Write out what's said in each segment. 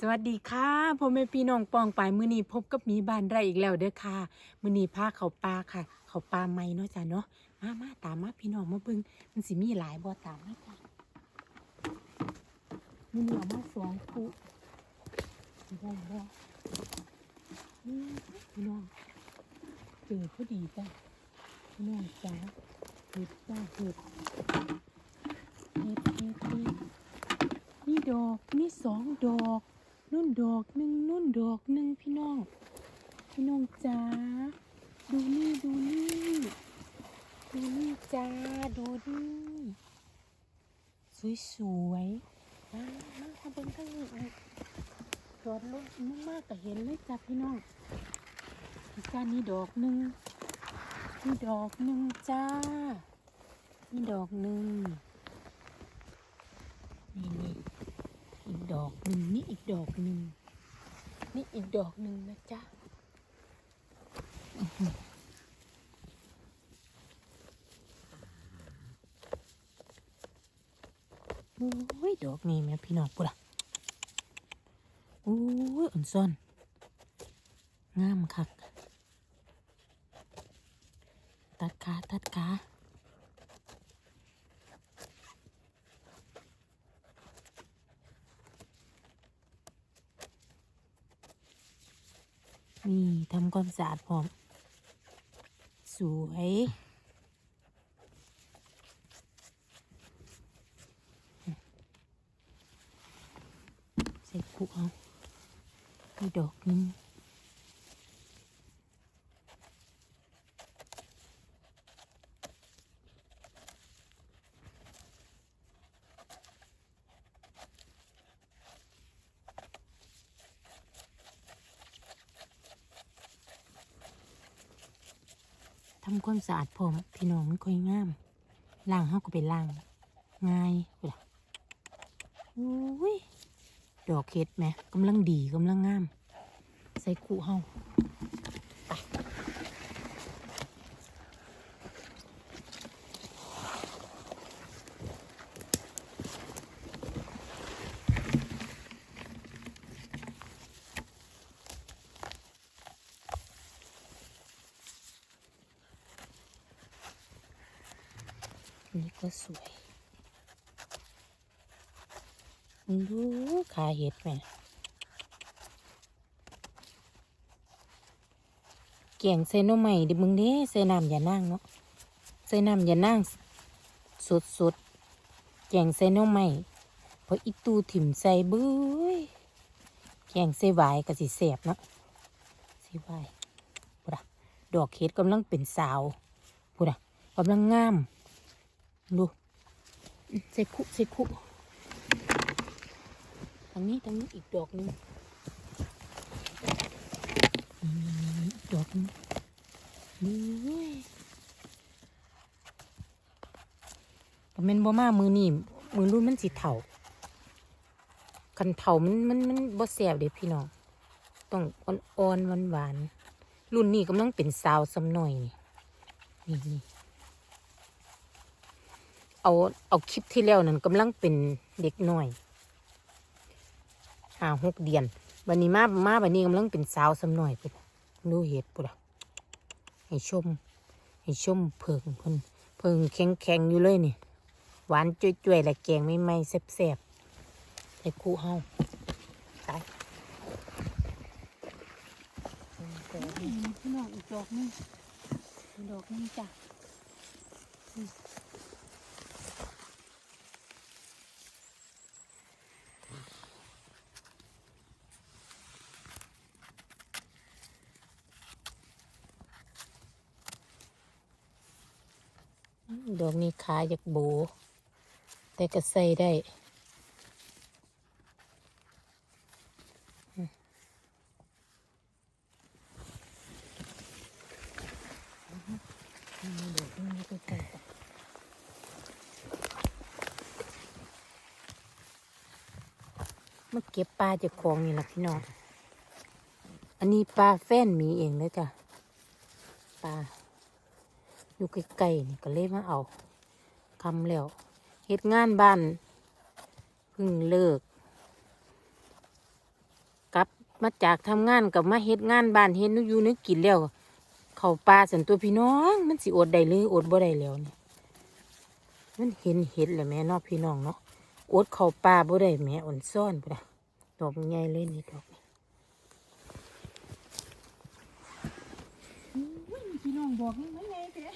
สวัสดีค่ะพ่อแม่พี่น้องปองไปมือนี้พบกับหมีบานไรอีกแล้วเด้อค่ะมือนี้พาเขาปลาค่ะ เขาปลาใหม่เนาะจ้ะเนาะมามาตามมาพี่น้องมาเบิ่งมันสิมีหลายบ่ตามมาจ้ะมือนี้เอามาสองคู่ได้บ่นี่พี่น้องเจอพอดีจ้ะพี่น้องจ้าเห็ดจ้าเห็ดเห็ดเห็ดเห็ดนี่ดอกนี่สองดอก นุ่นดอกหนึ่งนุ่นดอกหนึ่งพี่น้อง พี่น้องจ้าดูนี่ดูนี่ดูนี่จ้าดูนี่สวยสวยมามาทำเป็นข้างนี้อีกจอดรถมากๆก็เห็นเลยจ้าพี่น้องอีกจ้านี่ดอกหนึ่งนี่ดอกหนึ่งจ้านี่ดอกหนึ่งนี่นี่ อีกดอกหนึ่งนี่อีกดอกหนึ่งนี่อีกดอกหนึ่งนะจ๊ะโอ้ยดอกนี้แม่พี่น้องปุ๊ล่ะโอ้ยอ่อนซ่อนงามคักตัดขาตัดขานี่ ทำความสะอาดพร้อม สวยใส่คุเอามีดอกนึง ทำความสะอาดผมพี่น้องมันค่อยงามล่างเฮาก็ไปล่างง่ายเวละอุ้ยดอกเห็ดไหมกำลังดีกำลังงาม ใส่คู่เฮา นี่ก็สวยดูขาเห็ดไหมแกงใส่น้ำใหม่ดิมึงเด้ใส่น้ำอย่านั่งเนาะใส่น้ำอย่านั่งสดสดแกงใส่น้ำใหม่เพราะอีตูถิ่มใส่เบ้ยแกงใส่หวายก็สิแสบเนาะส่หวายพุดะดอกเห็ดกำลังเป็นสาวพุดะกำลังงาม ดูอื้อใส่คุใส่คุทางนี้ทางนี้อีกดอกหนึงอืมอีกดอกนึงมือม่นบ่มามือนี่มือรุ่นมันสิเถ่าคันเถ่ามันมันมันบ่แซ่บเด้พี่น้องต้องอ่อนๆหวานๆรุ่นนี้กำลังเป็นสาวสำหน่อยนี่นี่นี่ เอาเอาคลิปที่แล้วนั่นกำลังเป็นเด็กน้อยห้าหกเดือนวันนี้มามาวันนี้กำลังเป็นสาวสำหน่อยปุ๊บดูเหตุปุ๊บให้ชม ให้ชมเพิงเพิ่นเพิงแข็งแข็งอยู่เลยนี่หวานจุ้ยๆและแกงไม่ไม่ๆแซ่บๆให้คู่เฮาตายพี่น้องอีกดอกนึงดอกนึงจ้ะ ด อกนี้ขาอยากโบแต่ก็ใส่ได้อืมอืมดอกี้ปมาเก็บปลาจากของนี่แหละพี่น้อง อันนี้ปลาแฟ้นมีเองเลยจ้ะ ปลา อยู่ใกล้ๆนี่ก็เลยมาเอาคำแล้วเฮ็ดงานบ้านเพิ่งเลิก กลับมาจากทำงานกับมาเฮ็ดงานบ้านเฮ็ดนึกอยู่นึกกินแล้ว เข้าป่าสันตัวพี่น้อง มันสิอดได้หรืออดบ่ได้แล้วเนี่ยมันเห็นเห็ดแหละแม่นอกพี่น้องเนาะอดเข้าป่าบ่ได้แม่อ่อนซ่อนพุ่นน่ะดอกใหญ่เลยนี่ดอกนี่ อุ้ยพี่น้องดอกนี่มันไงเด้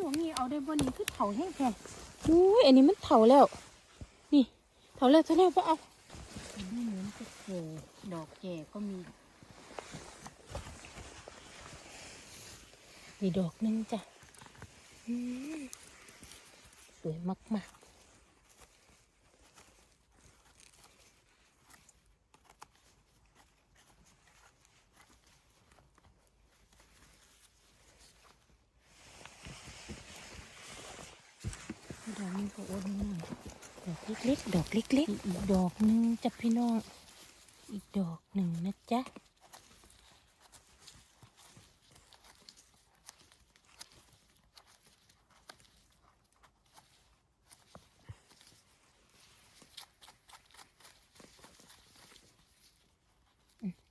ดอกนี้เอาได้บ่นี่คือเถาแห้งแท้อุ้ยอันนี้มันเถาแล้ว นี่เถาแล้วเถาแล้วบ่เอานี่เหมือนจะแก่ดอกแก่ก็มีมีดอกนึงจ้ะสวยมากๆดอ กนี้ก็โอ้ดีมากดอกเล็กๆ ดอกเล็กๆ อีกดอกหนึงจ้ะพี่น้อง อีกดอกหนึ่งนะจ๊ะ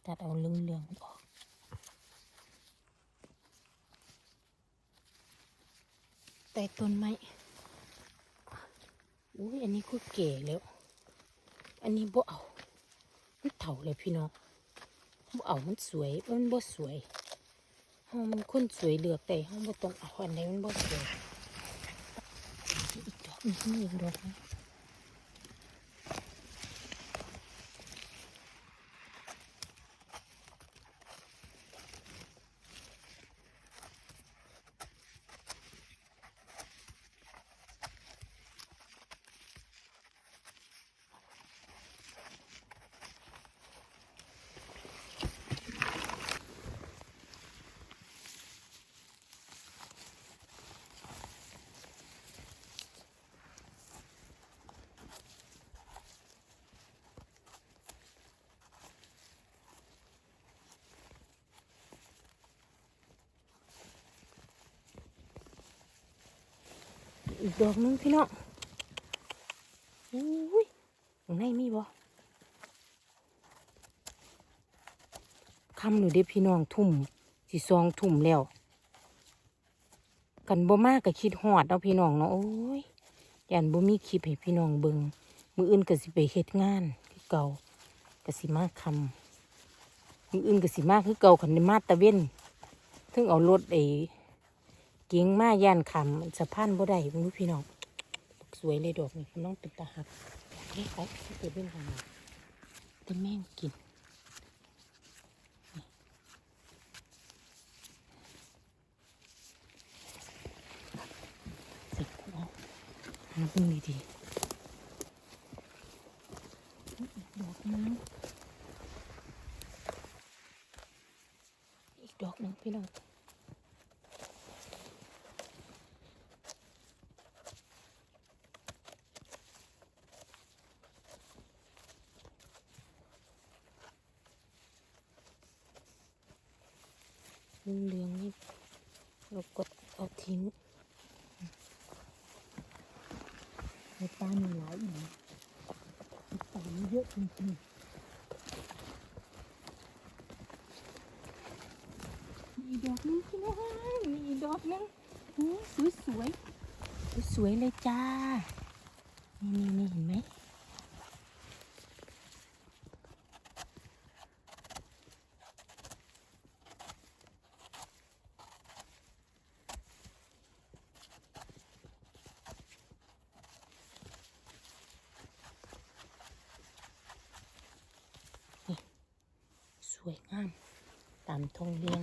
ตัดเอาเหลืองๆออกแต่ต้นไม้ อุ้ยอันนี้ก็เก๋แล้ว อันนี้บ่เอามันเถ่าเลยพี่น้องบ่เอามันสวยมันบ่สวยเฮามันคนสวยเลือกแต่เฮาบ่ต้องเอาอันไหนมันบ่สวยอีกดอกนี่อีกดอกนึ อีกดอกนึงพี่น้องอุ้ยข้างในมีบ่คำหนูเด้พี่น้องทุ่มสิซองทุ่มแล้ว กันบ่มากก็คิดฮอดเอาพี่น้องเนาะโอ้ยยันบ่มีคลิปให้พี่น้องเบิงมืออื่นก็สิไปเฮ็ดงานคือเก่าก็สิมาคำมืออื่นก็สิมาคือเก่าคันได้มาตะเว้นถึงเอารถไอ้ ก่งมาย่านคำสะพานบ่ได้รู้พี่น้องสวยเลยดอกนี่พี่น้องเป็นตาหักนี่ไปที่เกิดเรื่องของมันแต่แม่งกินสิกูเอาหาเพิ่งดีๆอีดอกนึงอีกดอกหนึงพี่น้อง เหลืองนี่เรากดเอาทิ้งในปลามีหลายอีกปลามีเยอะจริงๆมีดอกนึงพี่น้องมีดอกนึงสวยสวยสวยๆเลยจ้า นี่นี่เห็นไหม ส วยงาม ตามทงเรียง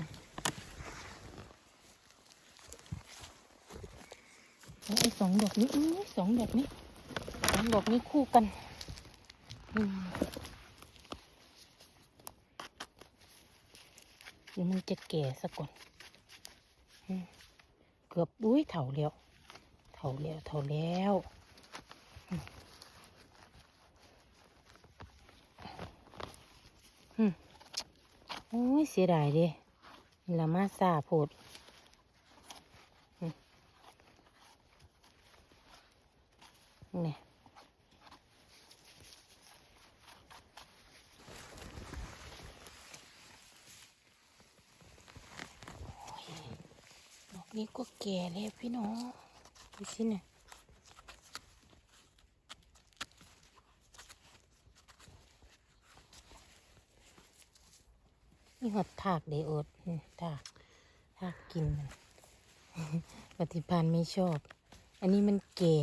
ไอ้สองดอกนี้อสองดอกนี้สองดอกนี้คู่กันมเดี๋ยวมันจะแก่ซะก่อนเกือบอุ้ยเถาแล้วเถาแล้วเถาแล้วอืม โอ้ยเสียดายดิละมาซาโพดเนี่ยนี่ก็แก่แล้วพี่น้องดูสิเนี่ย หอดถากเดอดอืมถากถากกินปฏิพันธ์ไม่ชอบ อันนี้มันแก่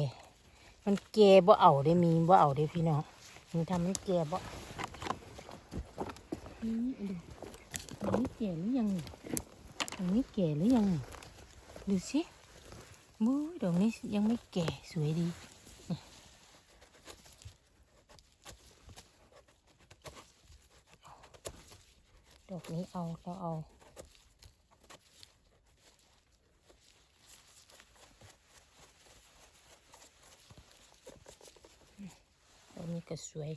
มันแก่บ่เอาได้มีบ่เอาได้พี่น้องมันทำมันแก่บ่นี่ดูอันนี้แก่หรือยังนี่อันนี้แก่หรือยังดูสิบู๊ดอกนี้ยังไม่แก่สวยดี ดอกนี้เอาเราเอา ดอกนี้ก็สวย